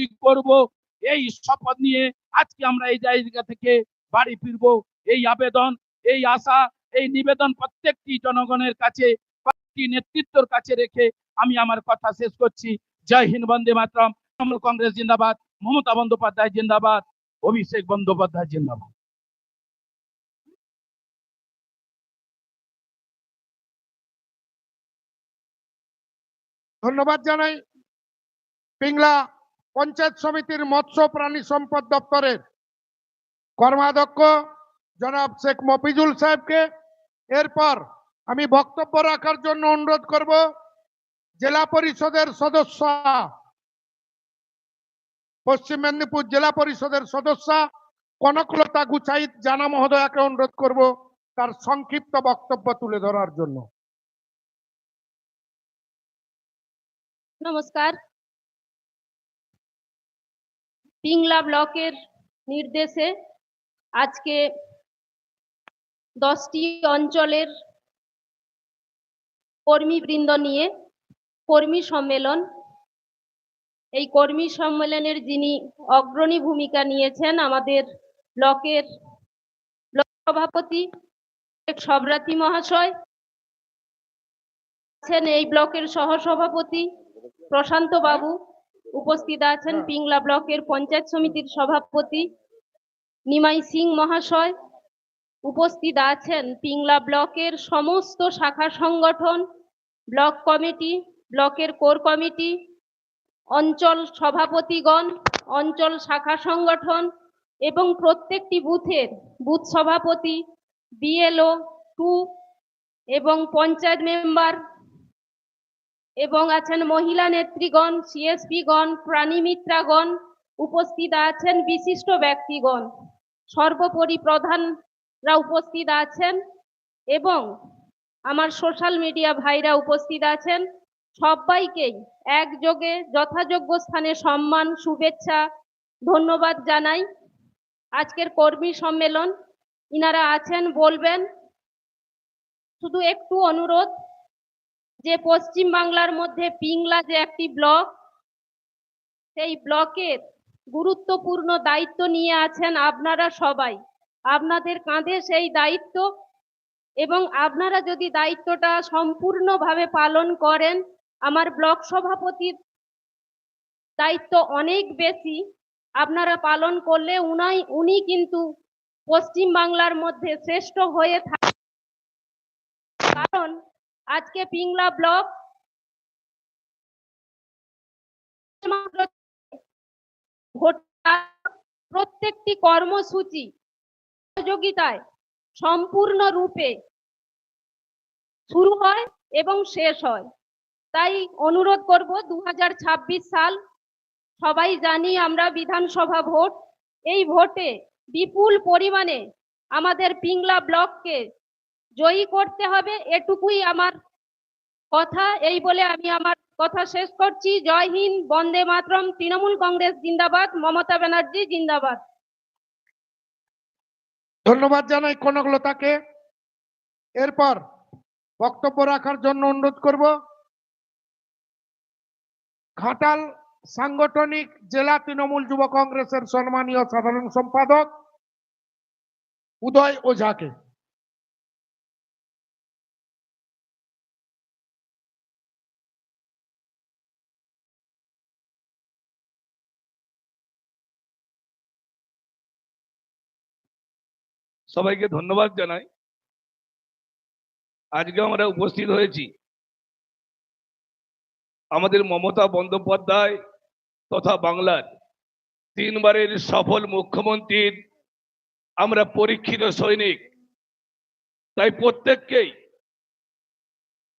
রাজনীতি করব। এই শপথ নিয়ে আজকে আমরা এই জায়গা থেকে বাড়ি ফিরবো। এই আবেদন, এই আশা, এই নিবেদন প্রত্যেকটি জনগণের কাছে, প্রত্যেকটি নেতৃত্বর কাছে রেখে আমি আমার কথা শেষ করছি। জয় হিন্দ, বন্দে মাতরম। তৃণমূল কংগ্রেস জিন্দাবাদ। মমতা বন্দ্যোপাধ্যায় জিন্দাবাদ। অভিষেক বন্দ্যোপাধ্যায় জিন্দাবাদ। ধন্যবাদ জানাই। পিংলা পঞ্চায়েত সমিতির মৎস্য প্রাণী সম্পদ দপ্তরের কর্মাধ্যক্ষ জনাব শেখ মফিজুল সাহেবকে এরপর আমি বক্তব্য রাখার জন্য অনুরোধ করব, জেলা পরিষদের সদস্য, পশ্চিম মেদিনীপুর জেলা পরিষদের সদস্য কনকলতা গুচাইত জানা মহোদয়াকে অনুরোধ করব তার সংক্ষিপ্ত বক্তব্য তুলে ধরার জন্য। নমস্কার। পিংলা ব্লকের নির্দেশে আজকে দশটি অঞ্চলের কর্মীবৃন্দ নিয়ে কর্মী সম্মেলন। এই কর্মী সম্মেলনের যিনি অগ্রণী ভূমিকা নিয়েছেন আমাদের ব্লকের ব্লক সভাপতি সবরাতি মহাশয়, আছেন এই ব্লকের সহসভাপতি প্রশান্ত বাবু উপস্থিত আছেন পিংলা ব্লকের পঞ্চায়েত সমিতির সভাপতি নিমাই সিং মহাশয়। উপস্থিত আছেন পিংলা ব্লকের সমস্ত শাখা সংগঠন ব্লক কমিটি ব্লকের কোর কমিটি অঞ্চল সভাপতিগণ অঞ্চল শাখা সংগঠন এবং প্রত্যেকটি বুথের বুথ সভাপতি বিএলও টু এবং পঞ্চায়েত মেম্বার এবং আছেন মহিলা নেত্রীগণ সিএসপি গণ প্রাণী মিত্রাগণ, উপস্থিত আছেন বিশিষ্ট ব্যক্তিগণ। সর্বোপরি প্রধানরা উপস্থিত আছেন এবং আমার সোশ্যাল মিডিয়া ভাইরা উপস্থিত আছেন। সবাইকেই একযোগে যথাযোগ্য স্থানে সম্মান, শুভেচ্ছা, ধন্যবাদ জানাই। আজকের কর্মী সম্মেলন, ইনারা আছেন বলবেন, শুধু একটু অনুরোধ যে পশ্চিম বাংলার মধ্যে পিংলা যে একটি ব্লক, সেই ব্লকের গুরুত্বপূর্ণ দায়িত্ব নিয়ে আছেন আপনারা সবাই। আপনাদের কাঁধে সেই দায়িত্ব এবং আপনারা যদি দায়িত্বটা সম্পূর্ণভাবে পালন করেন, আমার ব্লক সভাপতির দায়িত্ব অনেক বেশি। আপনারা পালন করলে উনাই, উনি কিন্তু পশ্চিম বাংলার মধ্যে শ্রেষ্ঠ হয়ে থাকেন কারণ আজকে পিংলা ব্লক প্রত্যেকটি কর্মসূচি সহযোগিতায় সম্পূর্ণ রূপে শুরু হয় এবং শেষ হয়। তাই অনুরোধ করব দু হাজার ছাব্বিশ সাল, সবাই জানি আমরা বিধানসভা ভোট। এই ভোটে বিপুল পরিমাণে আমাদের পিংলা ব্লককে জয়ী করতে হবে, এটুকুই আমার কথা। এই বলে আমি আমার কথা শেষ করছি। জয় হিন্দ, বন্দে মাতরম। তৃণমূল কংগ্রেস জিন্দাবাদ, মমতা ব্যানার্জি জিন্দাবাদ। ধন্যবাদ জানাই কনকলতাকে। এরপর বক্তব্য রাখার জন্য অনুরোধ করব। ঘাটাল সাংগঠনিক জেলা তৃণমূল যুব কংগ্রেসের সম্মানীয় সাধারণ সম্পাদক উদয় ওঝাকে। সবাইকে ধন্যবাদ জানাই। আজকে আমরা উপস্থিত হয়েছি। আমাদের মমতা বন্দ্যোপাধ্যায় তথা বাংলার তিনবারের সফল মুখ্যমন্ত্রীর আমরা পরীক্ষিত সৈনিক। তাই প্রত্যেককেই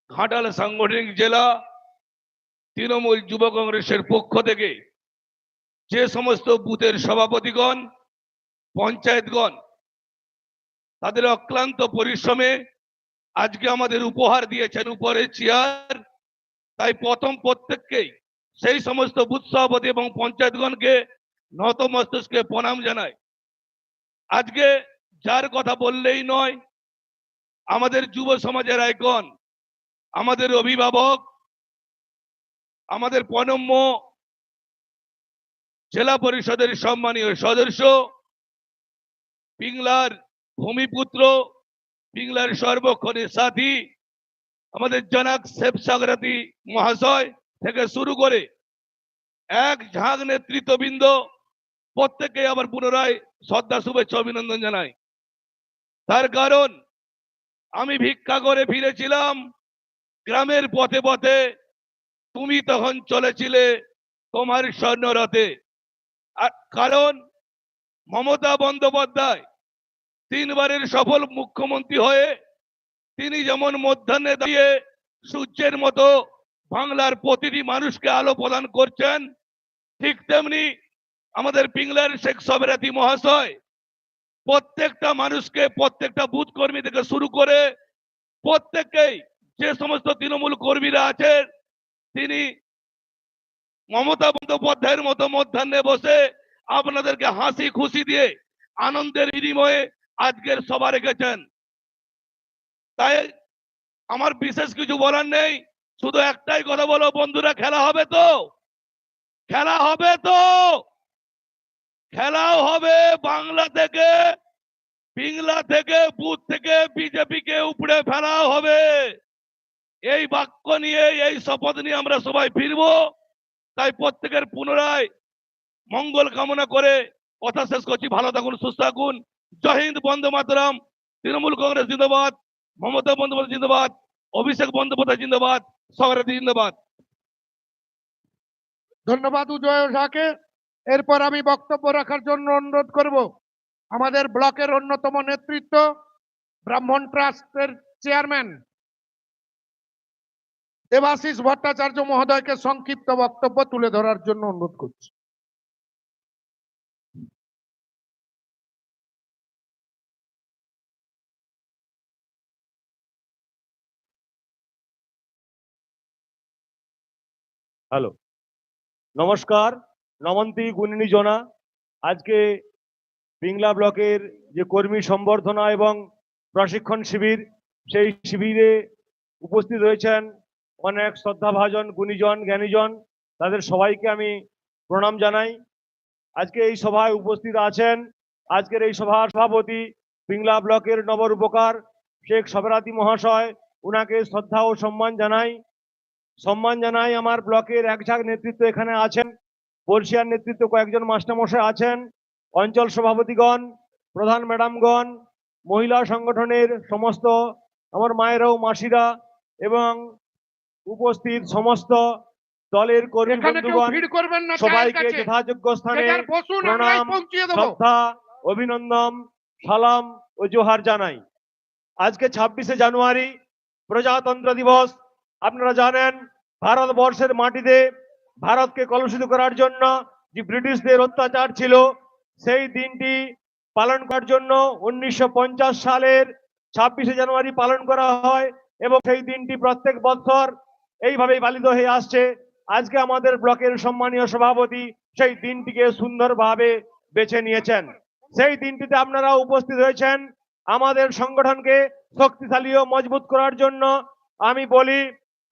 ঘাটাল সাংগঠনিক জেলা, তৃণমূল যুব কংগ্রেসের পক্ষ থেকে যে সমস্ত বুথের সভাপতিগণ, পঞ্চায়েতগণ তাদের অক্লান্ত পরিশ্রমে আজকে আমাদের উপহার দিয়েছেন উপরে চেয়ার। তাই প্রথম প্রত্যেককেই সেই সমস্ত বুথ সভাপতি এবং পঞ্চায়েতগণকে নত মস্তিষ্কে প্রণাম জানায় আজকে যার কথা বললেই নয়, আমাদের যুব সমাজের আইকন, আমাদের অভিভাবক, আমাদের প্রণম্য জেলা পরিষদের সম্মানীয় সদস্য, পিংলার ভূমিপুত্র, পিংলার সর্বক্ষণের সাথী আমাদের জনক শেফ সাগরাতি মহাশয় থেকে শুরু করে এক ঝাঁক নেতৃত্ববৃন্দ প্রত্যেকে আবার পুনরায় শ্রদ্ধা, শুভেচ্ছা, অভিনন্দন জানাই। তার কারণ, আমি ভিক্ষা করে ফিরেছিলাম, গ্রামের পথে পথে তুমি তখন চলেছিলে তোমার স্বর্ণরথে। আর কারণ, মমতা বন্দ্যোপাধ্যায় তিনবারের সফল মুখ্যমন্ত্রী হয়ে তিনি যেমন মধ্যাহ্নে দাঁড়িয়ে সূর্যের মতো বাংলার প্রতিটি মানুষকে আলো প্রদান করছেন, ঠিক তেমনি আমাদের পিংলার শেখ সবেরাতি মহাশয় প্রত্যেকটা মানুষকে, প্রত্যেকটা বুথ কর্মী থেকে শুরু করে প্রত্যেককেই যে সমস্ত তৃণমূল কর্মীরা আছেন, তিনি মমতা বন্দ্যোপাধ্যায়ের মতো মধ্যাহ্নে বসে আপনাদেরকে হাসি খুশি দিয়ে আনন্দের বিনিময়ে আজকের সভা রেখেছেন তাই আমার বিশেষ কিছু বলার নেই। শুধু একটাই কথা বলো, বন্ধুরা, খেলা হবে তো? খেলা হবে তো? খেলাও হবে বাংলা থেকে, পিংলা থেকে, বুথ থেকে, বিজেপি কে উপড়ে ফেলাও হবে। এই বাক্য নিয়ে, এই শপথ নিয়ে আমরা সবাই ফিরবো। তাই প্রত্যেকের পুনরায় মঙ্গল কামনা করে কথা শেষ করছি। ভালো থাকুন, সুস্থ থাকুন। জয় বন্দে মাতরম। তৃণমূল কংগ্রেস জিন্দাবাদ, মমতা বন্দ্যোপাধ্যায় জিন্দাবাদ, অভিষেক বন্দ্যোপাধ্যায় জিন্দাবাদ সগরাতি জিন্দাবাদ। ধন্যবাদ উজয় ঝাকে এরপর আমি বক্তব্য রাখার জন্য অনুরোধ করব। আমাদের ব্লকের অন্যতম নেতৃত্ব, ব্রাহ্মণ ট্রাস্টের চেয়ারম্যান। দেবাশিস ভট্টাচার্য মহোদয়কে সংক্ষিপ্ত বক্তব্য তুলে ধরার জন্য অনুরোধ করছি। হ্যালো। নমস্কার, নমন্তি গুণিনী জনা। আজকে পিংলা ব্লকের যে কর্মী সম্বর্ধনা এবং প্রশিক্ষণ শিবির, সেই শিবিরে উপস্থিত রয়েছেন অনেক শ্রদ্ধাভাজন, গুণীজন, জ্ঞানীজন। তাদের সবাইকে আমি প্রণাম জানাই। আজকে এই সভায় উপস্থিত আছেন আজকের এই সভার সভাপতি পিংলা ব্লকের নবর উপকার শেখ সবরাতি মহাশয়। উনাকে শ্রদ্ধা ও সম্মান জানাই। সম্মান জানাই আমার ব্লকের এক ঝাঁক নেতৃত্ব এখানে আছেন। বর্ষিয়ার নেতৃত্ব কয়েকজন মাস্টারমশাই আছেন। অঞ্চল সভাপতিগণ প্রধান ম্যাডামগণ মহিলা সংগঠনের সমস্ত আমার মায়েরা ও মাসিরা এবং উপস্থিত সমস্ত দলের কর্মী বন্ধুগণ ভিড় করবেন না চায়ের সবাইকে যথাযোগ্য স্থানে প্রণাম, শ্রদ্ধা অভিনন্দন সালাম ও জোহার জানাই। আজকে ছাব্বিশে জানুয়ারি প্রজাতন্ত্র দিবস। আপনারা জানেন, ভারতবর্ষের মাটিতে ভারতকে কলুষিত করার জন্য যে ব্রিটিশদের অত্যাচার ছিল, সেই দিনটি পালন করার জন্য উনিশশো পঞ্চাশ সালের ছাব্বিশে জানুয়ারি পালন করা হয় এবং সেই দিনটি প্রত্যেক বছর এইভাবেই পালিত হয়ে আসছে। আজকে আমাদের ব্লকের সম্মানীয় সভাপতি সেই দিনটিকে সুন্দরভাবে বেছে নিয়েছেন। সেই দিনটিতে আপনারা উপস্থিত হয়েছেন আমাদের সংগঠনকে শক্তিশালী ও মজবুত করার জন্য। আমি বলি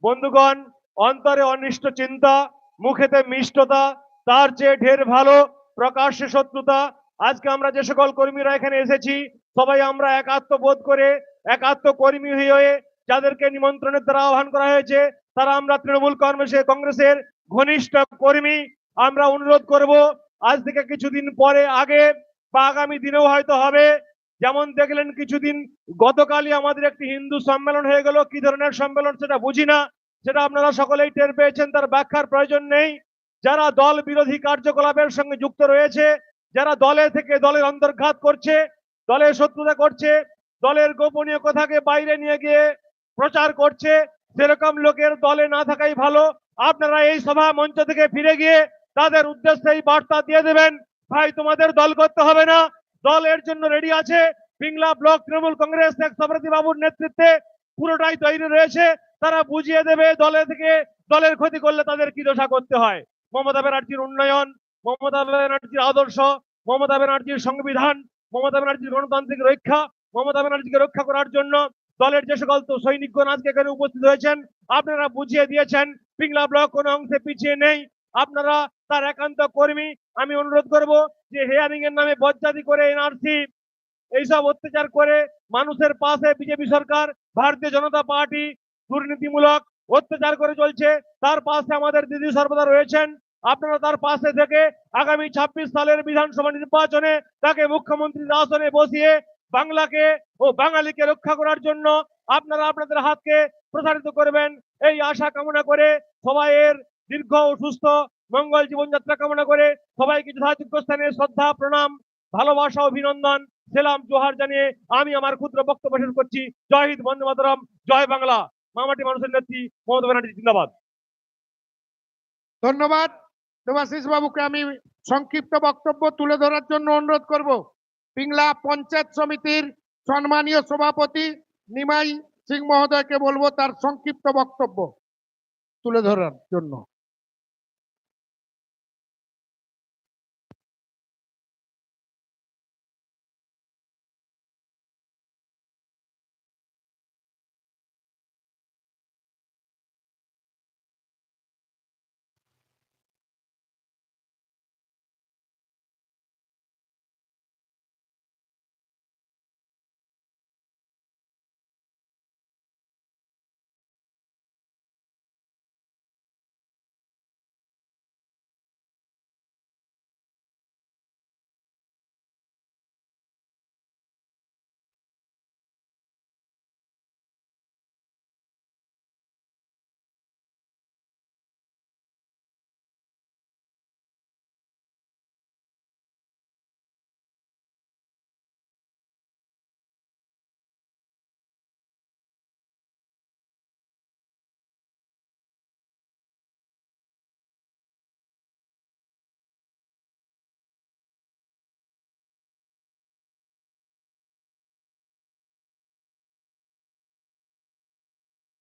বন্ধুগণ, অন্তরে অনিষ্ট চিন্তা, মুখেতে মিষ্টতা, তার চেয়ে ঢের ভালো প্রকাশ্যে শত্রুতা। আজকে আমরা যে সকল কর্মীরা এখানে এসেছি, সবাই আমরা একাত্ম বোধ করে, একাত্ম কর্মী হয়ে যাদেরকে নিমন্ত্রণের দ্বারা আহ্বান করা হয়েছে, তারা আমরা তৃণমূল কংগ্রেসের কংগ্রেসের ঘনিষ্ঠ কর্মী। আমরা অনুরোধ করব, আজ থেকে কিছুদিন পরে আগে বা আগামী দিনেও হয়তো হবে যেমন দেখলেন কিছুদিন গতকালই আমাদের একটি হিন্দু সম্মেলন হয়ে গেল। কি ধরনের সম্মেলন সেটা বুঝি না। সেটা আপনারা সকলেই টের পেয়েছেন, তার ব্যাখ্যার প্রয়োজন নেই। যারা দল বিরোধী কার্যকলাপের সঙ্গে যুক্ত রয়েছে, যারা দলে থেকে দলের অন্তর্ঘাত করছে দলের শত্রুতা করছে, দলের গোপনীয় কথাকে বাইরে নিয়ে গিয়ে প্রচার করছে, সেরকম লোকের দলে না থাকাই ভালো। আপনারা এই সভা মঞ্চ থেকে ফিরে গিয়ে তাদের উদ্দেশ্যে এই বার্তা দিয়ে দেবেন, ভাই, তোমাদের দল করতে হবে না। দল এর জন্য রেডি আছে। পিংলা ব্লক তৃণমূল কংগ্রেস, এক সবরতী বাবুর নেতৃত্বে পুরোটাই তৈরি রয়েছে। তারা বুঝিয়ে দেবে দলে থেকে দলের ক্ষতি করলে তাদের কি দশা করতে হয়। মমতা ব্যানার্জির উন্নয়ন, মমতা ব্যানার্জির আদর্শ, মমতা ব্যানার্জির সংবিধান, মমতা ব্যানার্জির গণতান্ত্রিক রক্ষা, মমতা ব্যানার্জিকে রক্ষা করার জন্য দলের যে সকল তো সৈনিকগণ আজকে এখানে উপস্থিত হয়েছেন, আপনারা বুঝিয়ে দিয়েছেন। পিংলা ব্লক কোনো অংশে পিছিয়ে নেই। আপনারা তার একান্ত কর্মী আমি অনুরোধ করব যে হেয়ারিং এর নামে বজ্জাতি করে এনআরসি এইসব অত্যাচার করে মানুষের পাশে বিজেপি সরকার, ভারতীয় জনতা পার্টি দুর্নীতিমূলক অত্যাচার করে চলছে। তার পাশে আমাদের দিদি সর্বদা রয়েছেন। আপনারা তার পাশে থেকে আগামী ছাব্বিশ সালের বিধানসভা নির্বাচনে তাকে মুখ্যমন্ত্রীর আসনে বসিয়ে বাংলাকে ও বাঙালিকে রক্ষা করার জন্য আপনারা আপনাদের হাতকে প্রসারিত করবেন। এই আশা কামনা করে সবাইয়ের দীর্ঘ ও সুস্থ মঙ্গল জীবনযাত্রা কামনা করে সবাইকে যথাযোগ্য স্থানে শ্রদ্ধা, প্রণাম, ভালোবাসা, অভিনন্দন, সেলাম, জোহার জানিয়ে আমি আমার ক্ষুদ্র বক্তব্য শেষ করছি। জয় হিন্দ, বন্দে মাতরম, জয় বাংলা। মামাটি মানুষের নেত্রী মমতা ব্যানার্জি, জিন্দাবাদ। ধন্যবাদ। দেবাশিস বাবুকে আমি সংক্ষিপ্ত বক্তব্য তুলে ধরার জন্য অনুরোধ করব। পিংলা পঞ্চায়েত সমিতির সম্মানীয় সভাপতি নিমাই সিং মহোদয়কে বলব তার সংক্ষিপ্ত বক্তব্য তুলে ধরার জন্য।